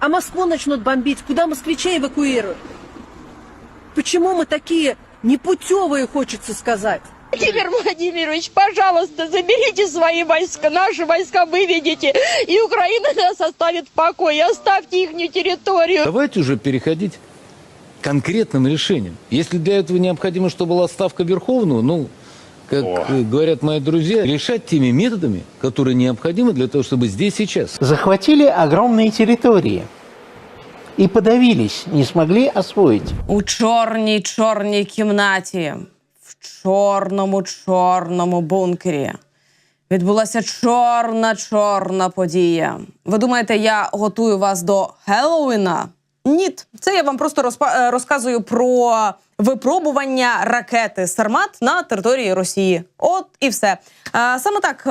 А Москву начнут бомбить. Куда москвичей эвакуируют? Почему мы такие непутевые, хочется сказать? Владимир Владимирович, пожалуйста, заберите свои войска, наши войска выведите, и Украина нас оставит в покое, оставьте их территорию. Давайте уже переходить к конкретным решениям. Если для этого необходимо, чтобы была ставка Верховного, ну, как э, говорят мои друзья, решать теми методами, которые необходимы для того, чтобы здесь сейчас захватили огромные территории и подавились, не смогли освоить. у чорній чорній кімнаті, в чорному чорному бункері. Відбулася чорна чорна подія. Ви думаєте, я готую вас до Хеллоуіна? Ні, це я вам просто розпа- е, розказую про випробування ракети Сармат на території Росії. От і все. Е, Саме так е,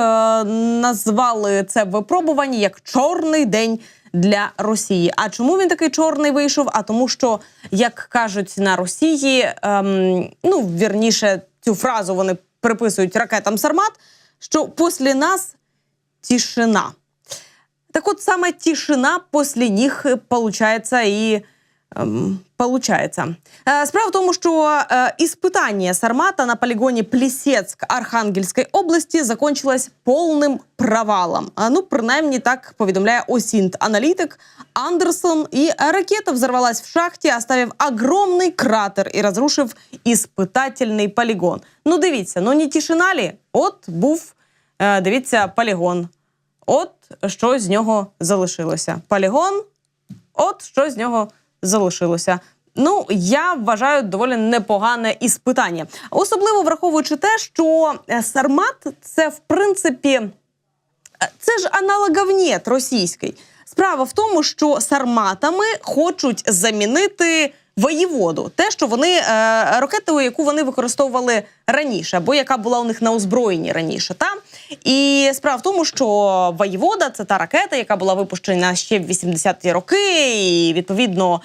назвали це випробування як чорний день для Росії. А чому він такий чорний вийшов? А тому, що як кажуть на Росії, ем, ну вірніше, цю фразу вони приписують ракетам Сармат, що після нас тишина. Так от саме тишина після них е, получається і ем, получається. Е, Справа в тому, що е, іспитання Сармата на полігоні Плісецьк Архангельської області закончилось повним провалом. А, Ну, принаймні так повідомляє Осінт аналітик Андерсон. І ракета взорвалась в шахті, оставив огромний кратер і розрушив іспитательний полігон. Ну, дивіться, ну не тишина лі? От був, е, дивіться, полігон. От що з нього залишилося. Полігон, от що з нього залишилося. Ну, я вважаю доволі непогане іспитання. Особливо враховуючи те, що е, Сармат це в принципі е, це ж аналоговнєт російський. Справа в тому, що сарматами хочуть замінити воєводу, те, що вони е, ракету, яку вони використовували раніше, або яка була у них на озброєнні раніше. Та? І справа в тому, що воєвода це та ракета, яка була випущена ще в 80-ті роки, і відповідно.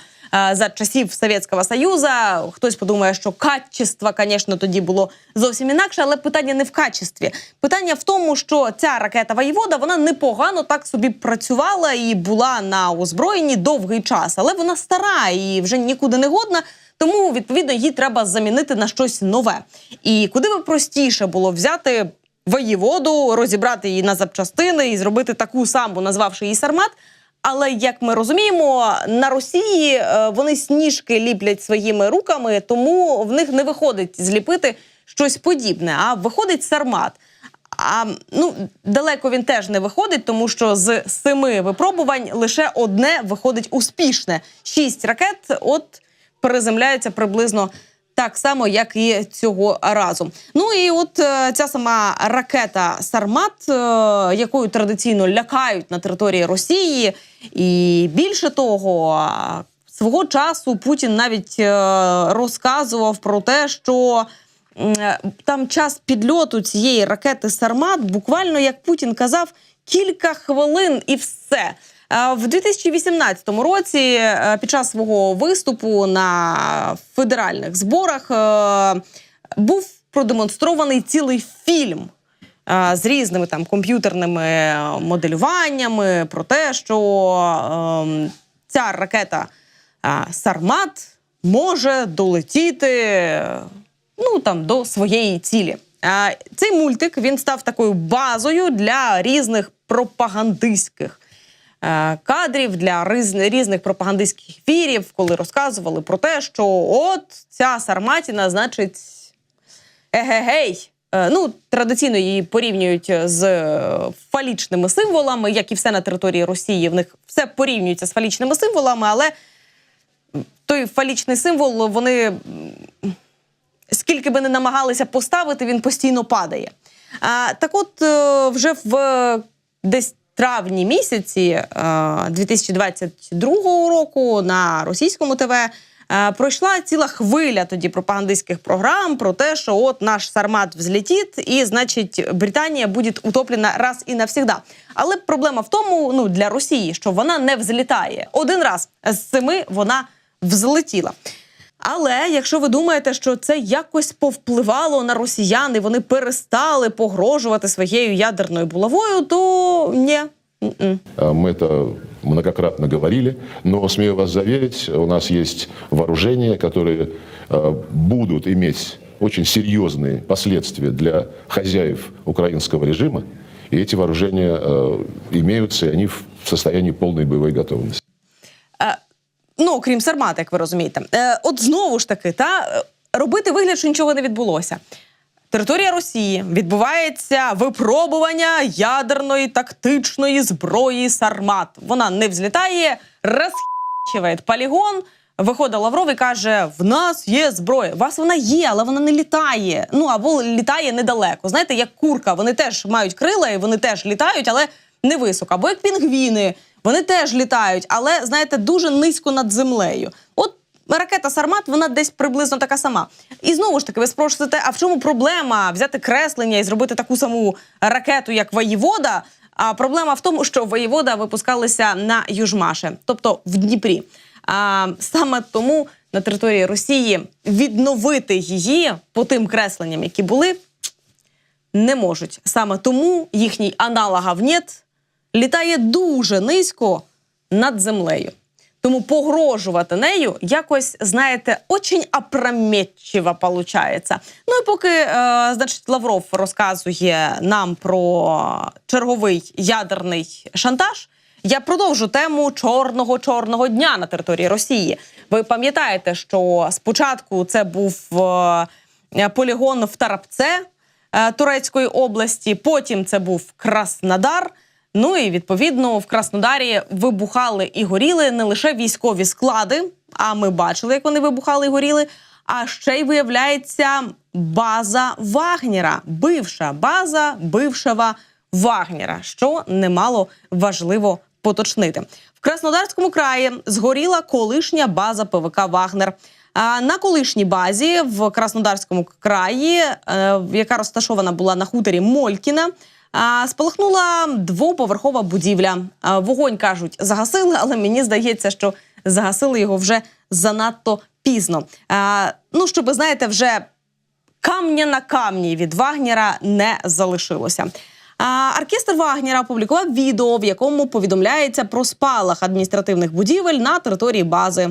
За часів Совєтського Союзу хтось подумає, що качество, звісно, тоді було зовсім інакше, але питання не в качестві. Питання в тому, що ця ракета воєвода вона непогано так собі працювала і була на озброєнні довгий час, але вона стара і вже нікуди не годна. Тому відповідно її треба замінити на щось нове. І куди би простіше було взяти воєводу, розібрати її на запчастини і зробити таку саму, назвавши її Сармат. Але як ми розуміємо, на Росії е, вони сніжки ліплять своїми руками, тому в них не виходить зліпити щось подібне, а виходить сармат. А ну далеко він теж не виходить, тому що з семи випробувань лише одне виходить успішне. Шість ракет от переземляються приблизно так само, як і цього разу. Ну і от е, ця сама ракета Сармат, е, якою традиційно лякають на території Росії, і більше того. Свого часу Путін навіть е, розказував про те, що там час підльоту цієї ракети Сармат, буквально як Путін казав, кілька хвилин і все. Е, В 2018 році е, під час свого виступу на федеральних зборах е, був продемонстрований цілий фільм з різними там комп'ютерними моделюваннями про те, що е, ця ракета Сармат може долетіти ну там до своєї цілі. Цей мультик він став такою базою для різних пропагандистських кадрів, для різних пропагандистських ефірів, коли розказували про те, що от ця Сарматіна, значить, егегей. Е, Ну, традиційно її порівнюють з е, фалічними символами, як і все на території Росії. В них все порівнюється з фалічними символами, але той фалічний символ вони скільки би не намагалися поставити, він постійно падає. А, так от, е, вже в е, десь травні місяці е, 2022 року на російському ТВ е, пройшла ціла хвиля тоді пропагандистських програм про те, що от наш Сармат взлетить, і значить Британія буде утоплена раз і навсігда. Але проблема в тому, ну для Росії, що вона не взлітає. Один раз з семи вона взлетіла. Але якщо ви думаєте, що це якось повпливало на росіян, і вони перестали погрожувати своєю ядерною булавою, то ні. М-м. А Мы это многократно говорили, но, смею вас заверить, у нас есть вооружения, которые э, будут иметь очень серьезные последствия для хозяев украинского режима, и эти вооружения э, имеются, и они в состоянии полной боевой готовности. Ну, окрім Сармата, як ви розумієте. Е, от знову ж таки, та е, робити вигляд, що нічого не відбулося. Територія Росії відбувається випробування ядерної тактичної зброї Сармат. Вона не взлітає, розхічує полігон. Виходить Лавров і каже: в нас є зброя. У вас вона є, але вона не літає. Ну або літає недалеко. Знаєте, як курка, вони теж мають крила і вони теж літають, але не високо. Або як пінгвіни, вони теж літають, але знаєте, дуже низько над землею. От ракета Сармат, вона десь приблизно така сама. І знову ж таки, ви спросите, а в чому проблема взяти креслення і зробити таку саму ракету, як воєвода? А проблема в тому, що воєвода випускалися на Южмаше, тобто в Дніпрі. А саме тому на території Росії відновити її по тим кресленням, які були, не можуть. Саме тому їхній аналогов нет літає дуже низько над землею. Тому погрожувати нею якось, знаєте, очень опрометчиво получається. Ну і поки, е, значить, Лавров розказує нам про черговий ядерний шантаж, я продовжу тему чорного чорного дня на території Росії. Ви пам'ятаєте, що спочатку це був е, полігон в Тарапце е, Турецької області, потім це був Краснодар. Ну і відповідно в Краснодарі вибухали і горіли не лише військові склади, а ми бачили, як вони вибухали і горіли. А ще й виявляється база Вагнера, бивша база бившого Вагнера, що немало важливо поточнити. В Краснодарському краї згоріла колишня база ПВК Вагнер. На колишній базі в Краснодарському краї, е, яка розташована була на хуторі Молькіна, спалахнула двоповерхова будівля. Вогонь кажуть, загасили, але мені здається, що загасили його вже занадто пізно. Ну, щоб знаєте, вже камня на камні від Вагнера не залишилося. Оркестр Вагнера опублікував відео, в якому повідомляється про спалах адміністративних будівель на території бази.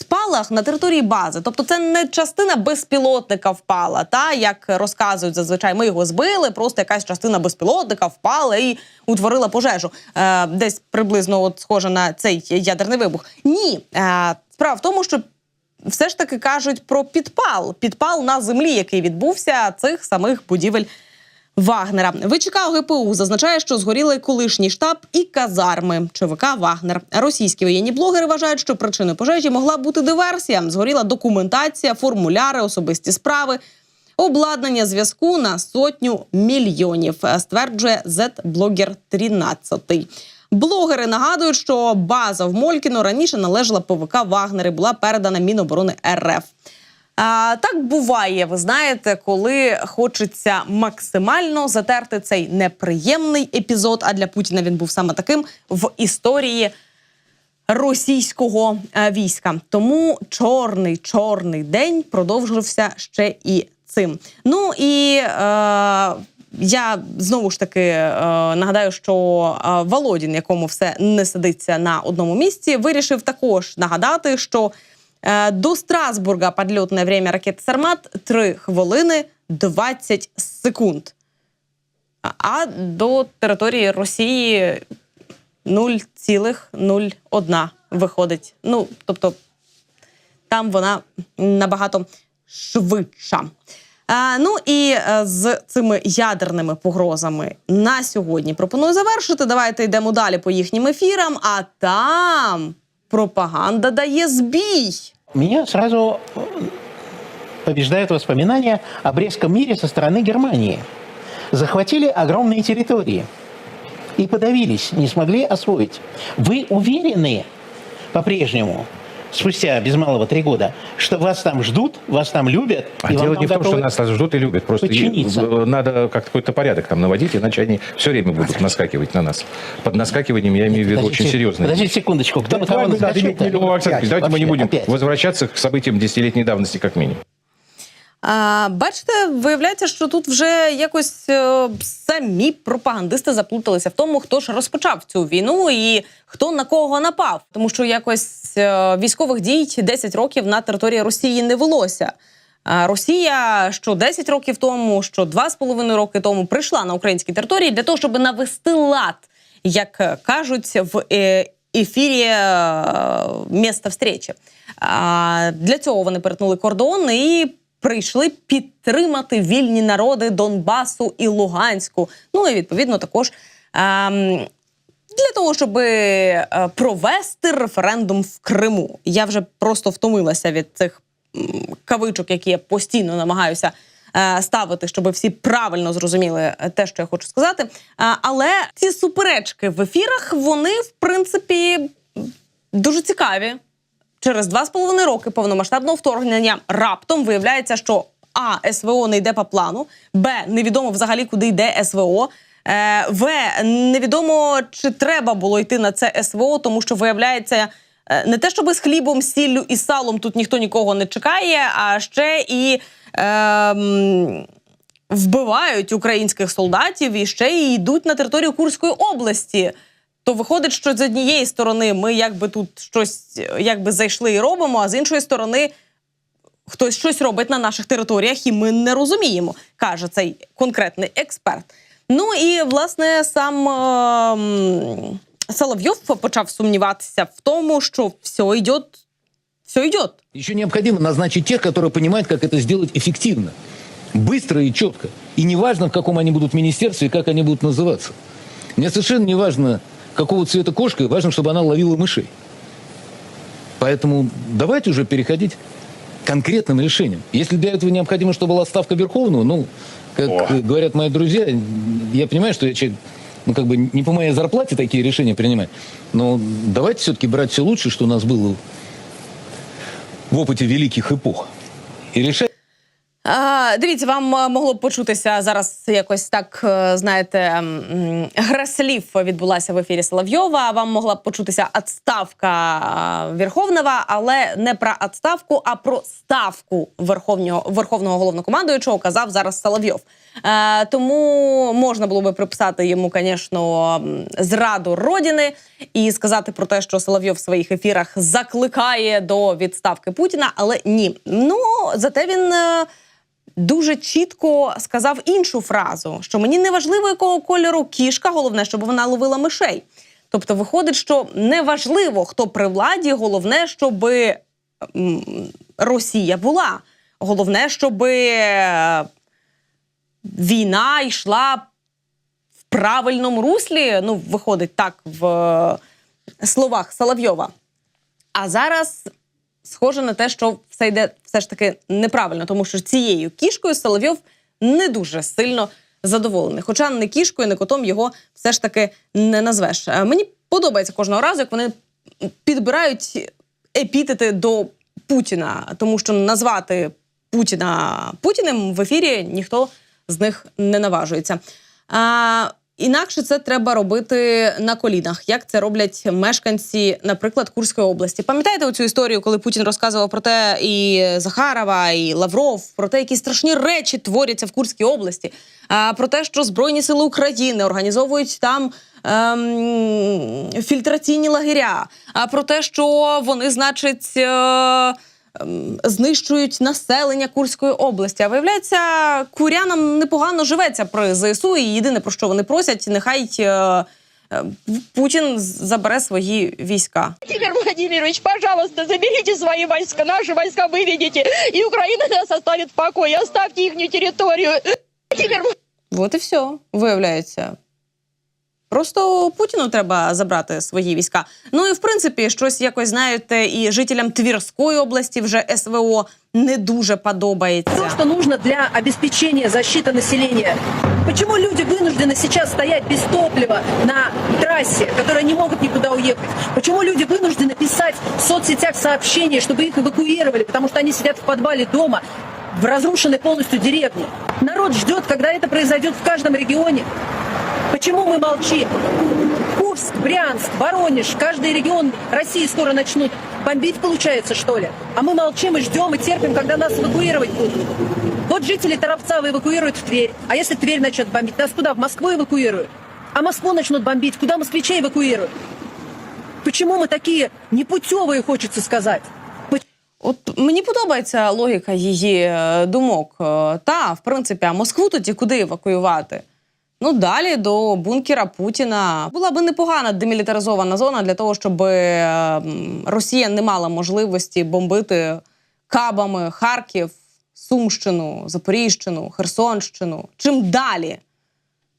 Спалах на території бази, тобто це не частина безпілотника впала. Та як розказують зазвичай, ми його збили, просто якась частина безпілотника впала і утворила пожежу. Е, десь приблизно от схоже на цей ядерний вибух. Ні, е, справа в тому, що все ж таки кажуть про підпал, підпал на землі, який відбувся цих самих будівель. Вагнера ВЧК ГПУ зазначає, що згоріли колишній штаб і казарми ЧВК Вагнер. Російські воєнні блогери вважають, що причиною пожежі могла бути диверсія. Згоріла документація, формуляри, особисті справи, обладнання зв'язку на сотню мільйонів. Стверджує Z-блогер 13. Блогери нагадують, що база в Молькіно раніше належала ПВК Вагнер і була передана Міноборони РФ. А, так буває, ви знаєте, коли хочеться максимально затерти цей неприємний епізод. А для Путіна він був саме таким в історії російського е, війська. Тому чорний чорний день продовжився ще і цим. Ну і е, я знову ж таки е, нагадаю, що е, Володін, якому все не сидиться на одному місці, вирішив також нагадати, що до Страсбурга підльотне время ракети Сармат 3 хвилини 20 секунд. А- до території Росії 0,01 виходить. Ну, тобто там вона набагато швидша. А, ну і е, з цими ядерними погрозами на сьогодні пропоную завершити. Давайте йдемо далі по їхнім ефірам. А там пропаганда дає збій. Меня сразу э, побеждают воспоминания о Брестском мире со стороны Германии. Захватили огромные территории и подавились, не смогли освоить. Вы уверены по-прежнему, спустя без малого три года, что вас там ждут, вас там любят? А и дело не в том, что нас ждут и любят. Просто подчиниться. надо как-то какой-то порядок там наводить, иначе они все время будут наскакивать на нас. Под наскакиванием я имею в виду очень серьезные. Подождите секундочку. Кто Да, на кого Ильич, давайте мы не будем возвращаться к событиям десятилетней давности как минимум. А, бачите, виявляється, що тут вже якось е, самі пропагандисти заплуталися в тому, хто ж розпочав цю війну і хто на кого напав. Тому що якось е, військових дій 10 років на території Росії не велося. А Росія що 10 років тому, що 2,5 роки тому прийшла на українські території для того, щоб навести лад, як кажуть в е, ефірі е, міста встречі. А, Для цього вони перетнули кордон і прийшли підтримати вільні народи Донбасу і Луганську. Ну і відповідно також. ем, для того, щоб е, провести референдум в Криму. Я вже просто втомилася від цих кавичок, які я постійно намагаюся е, ставити, щоб всі правильно зрозуміли е, те, що я хочу сказати. Але ці суперечки в ефірах, вони в принципі дуже цікаві. Через два з половиною роки повномасштабного вторгнення раптом виявляється, що А. СВО не йде по плану, Б. Невідомо взагалі, куди йде СВО. е, В. Невідомо, чи треба було йти на це СВО, тому що виявляється. е, Не те, щоб з хлібом, сіллю і салом тут ніхто нікого не чекає, а ще і ем, вбивають українських солдатів і ще й йдуть на територію Курської області. То виходить, що з однієї сторони ми якби тут щось е, якби зайшли і робимо, а з іншої сторони хтось щось робить на наших територіях, і ми не розуміємо, каже цей конкретний експерт. Ну і власне сам ем, Соловйов почав сумніватися в тому, що все йде, все йде. Еще необходимо назначить тех, которые понимают, как это сделать эффективно, быстро и четко. И неважно, в каком они будут министерстве и как они будут называться. Мне совершенно не важно, какого цвета кошка, важно, чтобы она ловила мышей. Поэтому давайте уже переходить к конкретным решениям. Если для этого необходимо, чтобы была ставка Верховного, ну, как э, говорят мои друзья, я понимаю, что я человек, ну, как бы не по моей зарплате такие решения принимать, но давайте все-таки брать все лучшее, что у нас было в опыте великих эпох. И решать дивіться, вам е, могло б почутися зараз якось так, е, знаєте, гра слів відбулася в ефірі Соловйова. Вам могла б почутися відставка е, Верховного, але не про відставку, а про ставку Верховного Верховного головнокомандуючого казав зараз Соловйов. Тому можна було би приписати йому, звісно, зраду родини і сказати про те, що Соловйов в своїх ефірах закликає до відставки Путіна, але ні. Ну зате він. Е, дуже чітко сказав іншу фразу: що мені не важливо, якого кольору кішка, головне, щоб вона ловила мишей. Тобто, виходить, що неважливо, хто при владі, головне, щоб Росія була. Головне, щоб війна йшла в правильному руслі. Ну, виходить так в е, словах Соловйова. А зараз схоже на те, що все йде все ж таки неправильно, тому що цією кішкою Соловйов не дуже сильно задоволений. Хоча не кішкою, не котом його все ж таки не назвеш. Е, Мені подобається кожного разу, як вони підбирають епітети до Путіна, тому що назвати Путіна Путіним в ефірі ніхто з них не наважується. Інакше це треба робити на колінах, як це роблять мешканці, наприклад, Курської області. Пам'ятаєте оцю історію, коли Путін розказував про те, і Захарова, і Лавров, про те, які страшні речі творяться в Курській області, а, про те, що Збройні сили України організовують там. Ем, фільтраційні лагеря, а про те, що вони, значить, е, знищують населення Курської області. А виявляється, курянам непогано живеться при ЗСУ, і єдине про що вони просять, нехай е, е, Путін забере свої війська. Владимир Владимирович, пожалуйста, заберите свои войска, наши войска выведите, и Украина нас оставит в покое, оставьте их территорию. Владимир От і все, виявляється. Просто Путіну треба забрати свої війська. Ну і в принципі, щось якось знаєте, і жителям Тверської області вже СВО не дуже подобається. То, что нужно для обеспечения защиты населения. Почему люди вынуждены сейчас стоять без топлива на трассе, которые не могут никуда уехать? Почему люди вынуждены писать в соцсетях сообщения, чтобы их эвакуировали, потому что они сидят в подвале дома, в разрушенной полностью деревне? Народ ждет, когда это произойдет в каждом регионе. Почему мы молчим? Курск, Брянск, Воронеж, каждый регион России скоро начнут бомбить, получается, что ли? А мы молчим и ждем, и терпим, когда нас эвакуировать будут. Вот жители Торопцава эвакуируют в Тверь. А если Тверь начнет бомбить, нас куда? В Москву эвакуируют? А Москву начнут бомбить, куда москвичей эвакуируют? Почему мы такие непутевые, хочется сказать? От мені подобається логіка її е, думок. Е, Та, в принципі, а Москву тоді куди евакуювати? Ну, далі до бункера Путіна була би непогана демілітаризована зона для того, щоб е, Росія не мала можливості бомбити кабами Харків, Сумщину, Запоріжчину, Херсонщину. Чим далі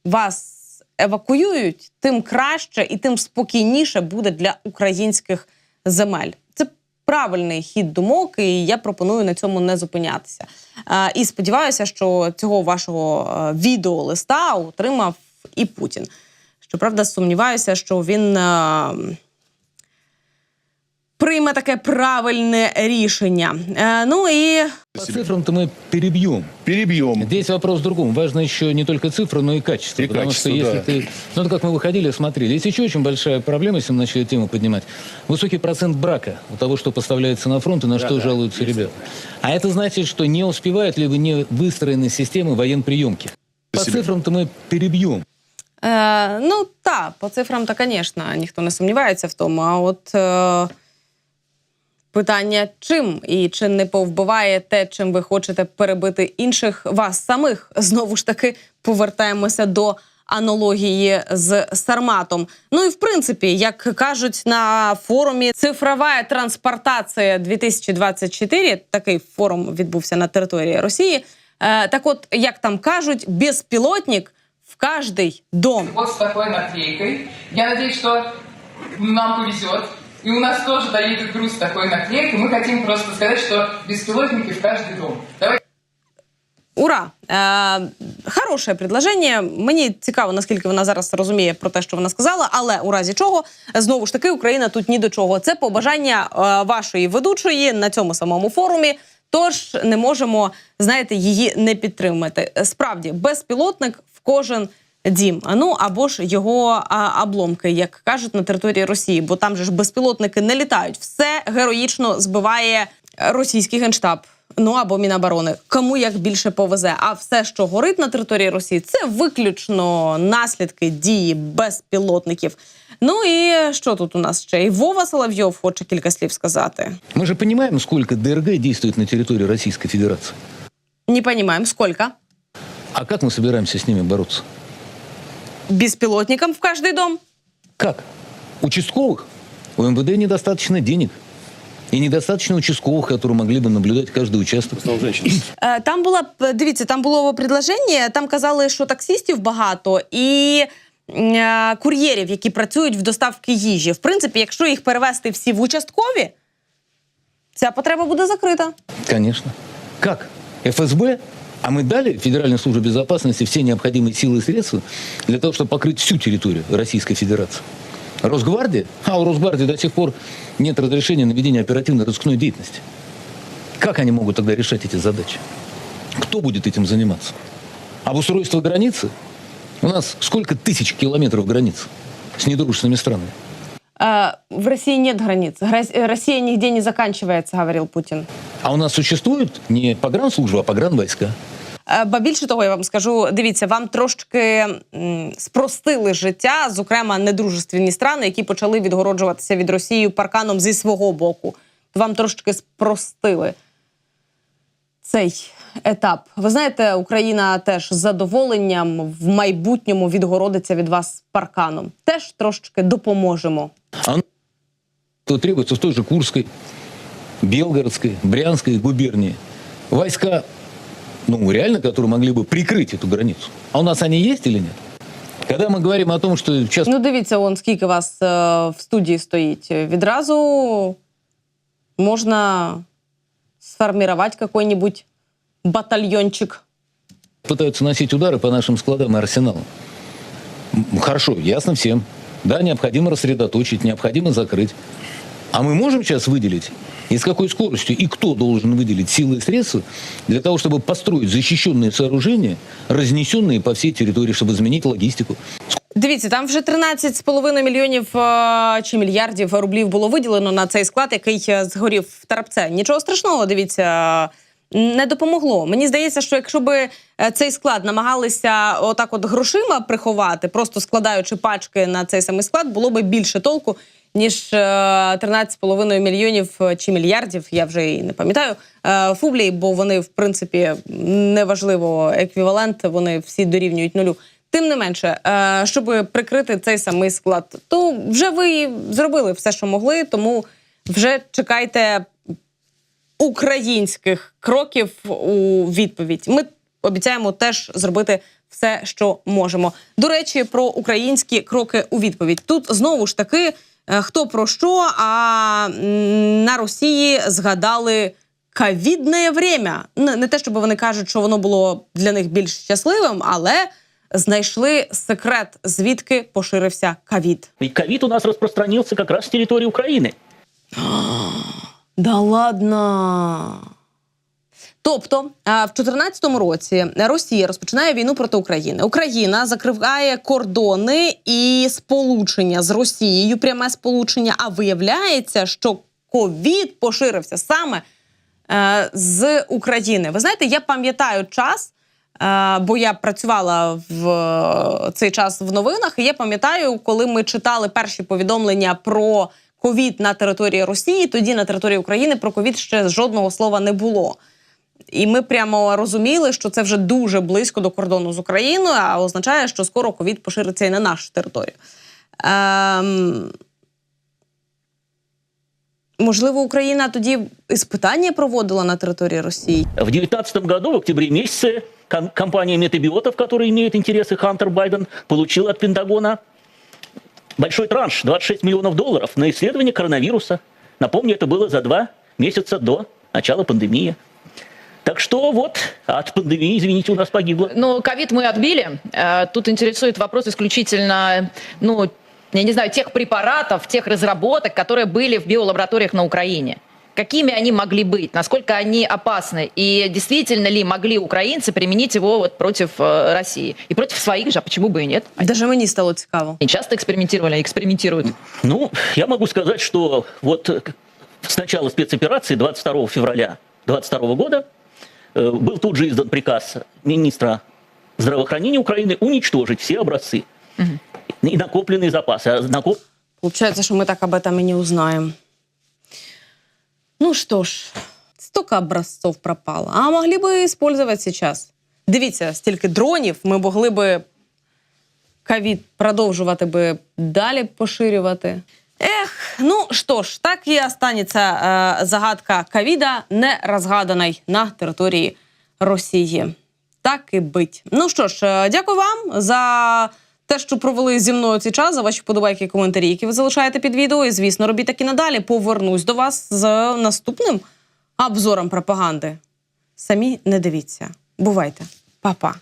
вас евакуюють, тим краще і тим спокійніше буде для українських земель. Правильний хід думок, і я пропоную на цьому не зупинятися. І сподіваюся, що цього вашого е, відеолиста отримав і Путін. Щоправда, сумніваюся, що він е, прийме таке правильне рішення. Е, Ну і По цифрам-то мы перебьем. Перебьем. Здесь вопрос в другом. Важно еще не только цифра, но и качество. И потому качество, что если да. ты... Ну, это как мы выходили, смотрели. Есть еще очень большая проблема, если мы начали тему поднимать. Высокий процент брака у того, что поставляется на фронт и на что жалуются ребята. А это значит, что не успевают либо не выстроены системы военприемки. По цифрам-то мы перебьем. Е, ну так, по цифрам, то, звісно, ніхто не сумнівається в тому. А от е, питання чим і чи не повбиває те, чим ви хочете перебити інших вас самих. Знову ж таки, повертаємося до аналогії з Сарматом. Ну і в принципі, як кажуть на форумі Цифрова транспортація 2024, такий форум відбувся на території Росії. Е, так от, як там кажуть, безпілотник в каждый дом. Вот с такой наклейкой. Я надеюсь, что нам повезет. И у нас тоже доедет груз такой наклейкой. Мы хотим просто сказать, что беспилотники в каждый дом. Давайте Ура! Е, хороше предложення. Мені цікаво, наскільки вона зараз розуміє про те, що вона сказала. Але у разі чого знову ж таки Україна тут ні до чого. Це побажання е, вашої ведучої на цьому самому форумі. Тож не можемо, знаєте, її не підтримати. Справді, безпілотник в кожен дім. Ну або ж його а, обломки, як кажуть на території Росії, бо там же ж безпілотники не літають. Все героїчно збиває російський генштаб. Ну або Міноборони, кому як більше повезе. А все, що горить на території Росії, це виключно наслідки дії безпілотників. Ну і що тут у нас ще? І Вова Соловйов хоче кілька слів сказати. Мы же понимаем, сколько ДРГ действует на территории Российской Федерации. Не понимаем, сколько? А как мы собираемся с ними бороться? Беспилотником в каждый дом? Как? Участковых? У МВД недостаточно денег. И недостаточно участковых, которые могли бы наблюдать каждый участок. Е, Там була б- дивіться, там було предложення. Там казали, що таксистів багато і м, е, кур'єрів, які працюють в доставці їжі. В принципі, якщо їх перевести всі в участкові, ця потреба буде закрита. Конечно. Как? ФСБ? А мы дали Федеральной службе безопасности все необходимые силы и средства для того, чтобы покрыть всю территорию Российской Федерации. Росгвардия? А у Росгвардии до сих пор нет разрешения на ведение оперативно-розыскной деятельности. Как они могут тогда решать эти задачи? Кто будет этим заниматься? Обустройство границы? У нас сколько тысяч километров границ с недружественными странами? Э, в России нет границ. Гра- Россия нигде не заканчивается, говорил Путин. А у нас существует не погранслужба, а погранвойска. Е, Ба більше того, я вам скажу, дивіться, вам трошки м, спростили життя, зокрема недружественні страни, які почали відгороджуватися від Росії парканом зі свого боку. Вам трошки спростили цей етап. Ви знаєте, Україна теж з задоволенням в майбутньому відгородиться від вас парканом. Теж трошки допоможемо. то требуется в той же Курской, Белгородской, Брянской губернии войска, ну, реально, которые могли бы прикрыть эту границу. А у нас они есть или нет? Когда мы говорим о том, что сейчас Ну, дивіться, он скільки вас е, в студії стоїть. Відразу можна сформувати який-небудь батальйончик. пытаются носить удары по нашим складам и арсеналам. М, Хорошо, ясно всем. Да, необходимо рассредоточить, необходимо закрыть. А мы можем сейчас выделить, и с какой скоростью, и кто должен выделить силы и средства для того, чтобы построить защищенные сооружения, разнесенные по всей территории, чтобы изменить логистику? Дивіться, там вже 13,5 мільйонів е, чи мільярдів рублів було виділено на цей склад, який е, згорів в Тарапце. Нічого страшного, дивіться. не допомогло. Мені здається, що якщо би е, цей склад намагалися отак от грошима приховати, просто складаючи пачки на цей самий склад, було би більше толку, ніж е, 13,5 мільйонів е, чи мільярдів, я вже і не пам'ятаю, е, фублій, бо вони, в принципі, неважливо еквівалент, вони всі дорівнюють нулю. Тим не менше, е, щоб прикрити цей самий склад, то вже ви зробили все, що могли, тому вже чекайте українських кроків у відповідь. Ми обіцяємо теж зробити все, що можемо. До речі, про українські кроки у відповідь. Тут знову ж таки е, хто про що, а на Росії згадали. Ковідне время. Не не те, щоб вони кажуть, що воно було для них більш щасливим, але знайшли секрет, звідки поширився ковід. І ковід у нас розпространився якраз з території України. Да ладно. Тобто, в 2014 році Росія розпочинає війну проти України. Україна закриває кордони і сполучення з Росією, пряме сполучення. А виявляється, що ковід поширився саме е, з України. Ви знаєте, я пам'ятаю час, е, бо я працювала в е, цей час в новинах, і я пам'ятаю, коли ми читали перші повідомлення про ковід на території Росії, тоді на території України про ковід ще жодного слова не було І ми прямо розуміли, що це вже дуже близько до кордону з Україною, а означає, що скоро ковід пошириться і на нашу територію. Ем... Можливо, Україна тоді іспитання проводила на території Росії. В 2019 году, в октябре месяце, ком- компания Метабиотов, которая имеет интересы Хантер Байден, получила от Пентагона большой транш, 26 миллионов долларов, на исследование коронавируса. Напомню, это было за два месяца до начала пандемии. Так что вот, от пандемии, извините, у нас погибло. Ну, ковид мы отбили. Э, Тут интересует вопрос исключительно, ну, я не знаю, тех препаратов, тех разработок, которые были в биолабораториях на Украине. Какими они могли быть? Насколько они опасны? И действительно ли могли украинцы применить его вот против э, России? И против своих же, а почему бы и нет? Даже мені стало цікаво. Они часто экспериментировали, экспериментируют. Ну, я могу сказать, что вот с начала спецоперации 22 февраля 2022 года был тут же издан приказ министра здравоохранения Украины уничтожить все образцы и накопленные запасы. А накоп- Получается, что мы так об этом и не узнаем. Ну что ж, столько образцов пропало. А могли бы использовать сейчас. Дивіться, стільки дронів ми могли би ковід продовжувати би далі поширювати. Ех, ну що ж, так і останеться е, загадка ковіда не розгаданий на території Росії. Так і бить. Ну що ж, е, дякую вам за те, що провели зі мною цей час, за ваші вподобайки і коментарі, які ви залишаєте під відео. І, звісно, робіть так і надалі. Повернусь до вас з наступним обзором пропаганди. Самі не дивіться. Бувайте, Па-па.